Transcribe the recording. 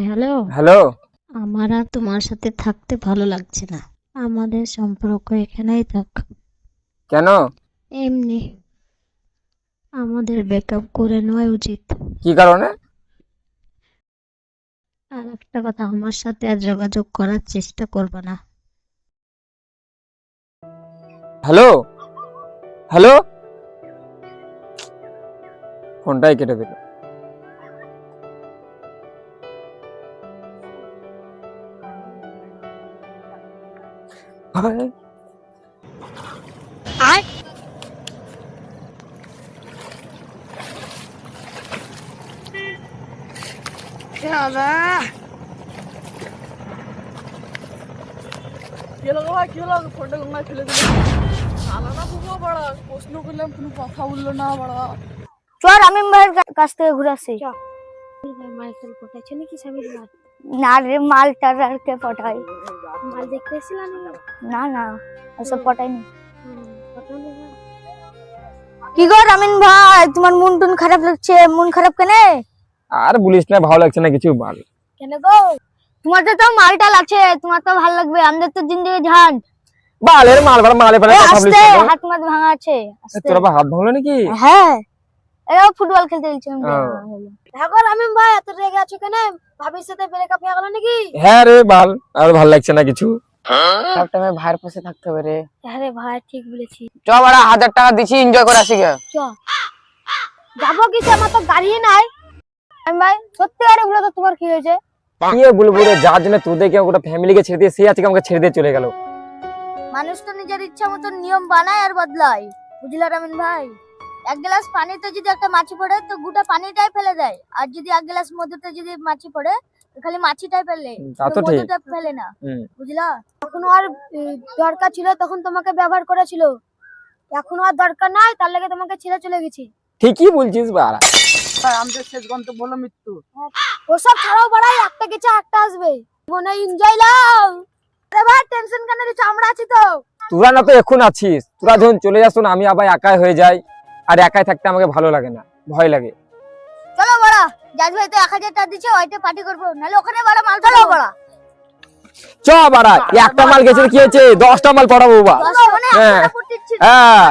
Hello. Hello. আমার আর তোমার সাথে থাকতে ভালো লাগছে না। আমাদের সম্পর্ক এখানেই থাক। কেন? এমনি। আমাদের ব্রেকআপ করে নেওয়া উচিত। কি কারণে? আর একটা কথা আমার সাথে আর যোগাযোগ করার চেষ্টা করবে না। হ্যালো? হ্যালো? ফোনটাই কেটে দিল। গঙ্গায় ফেলে দিল আলাদা খুব বড় প্রশ্ন করলাম কোনো কথা বলল না বড় চল আমিন ভাইয়ের কাছ থেকে ঘুরে আসি। মাইকেল পটাইছে নাকি স্বামীর মাল? না রে মাল টার আর কে পটাই মাল দেখতে এসেছিলাম না? না ওসব পটাইনি কি গো আমিন ভাই তোমার মন টুন খারাপ লাগছে মন খারাপ কেনে? আর বলিস না ভালো লাগছে না কিছু বল কেন গো? তোমার তো মালটা লাগছে তোমার তো ভালো লাগবে আমাদের তো জিন্দগি ঝাঁঝ বালের মাল ভাড়া মালে আস্তে হাত মাত ভাঙা আছে তোর হাত ভাঙলো নাকি? হ্যাঁ। এও ফুটবল খেলতে গেছিলাম আমিন ভাই এত রেগে আছো কেন? ভাবির সাথে ব্রেকআপ হয়ে গেল নাকি? হ্যাঁ রে বাল আর ভালো লাগছে না কিছু? সব ভাইয়ের পাশে থাকতে হবে রে। আরে ভাই ঠিক বলেছি। চ বাড়া হাজার টাকা দিছি এনজয় করে আসি গে। চ। যাব কিছু আমার তো গাড়ি নাই। আমি ভাই সত্যি আরে বলো তো তোমার কি হয়েছে? কি বলব রে যার জন্য তোদেরকে গোটা ফ্যামিলিকে ছেড়ে দিয়ে সে আজকে আমাকে ছেড়ে দিয়ে চলে গেল। মানুষ তো নিজের ইচ্ছা মতো নিয়ম বানায় আর বদলায়। বুঝলা রামিন ভাই? এক গ্লাস পানিতে যদি একটা মাছি পড়ে তো গোটা পানিটাই ফেলে দেয়। আর যদি এক গ্লাস মধুতে যদি মাছি পড়ে খালি মাছিটাই ফেলে। হুম, তা তো ঠিক। মধুটা ফেলে না বুঝলা? এখন আর দরকার ছিল তখন তোমাকে ব্যবহার করেছিল। এখন আর দরকার নাই তার লাগে তোমাকে ছেড়ে চলে গেছি। ঠিকই বলছিস বাড়া। আমাদের শেষ গন্তব্য হলো মৃত্যু। ওসব ছাড়াও বাড়াই একটা গেছে একটা আসবে। মনে এনজয় লাও। আরে ভাই টেনশন কেন নিচ্ছ? আমরা আছি তো। তোরা না তো এখন আছিস। তোরা যখন চলে যাস না আমি আবার একাই হয়ে যাই। আর একাই থাকতে আমাকে ভালো লাগে না ভয় লাগে। চলো বড়া জাজ ভাই তো এক হাজার টাকা দিচ্ছে ওইটা পার্টি করব। নাহলে ওখানে বড়া মাল চলো বড়া। চ বাড়া একটা মাল গেছে কি হয়েছে? দশটা মাল পড়াবো বা মানে হ্যাঁ। হ্যাঁ।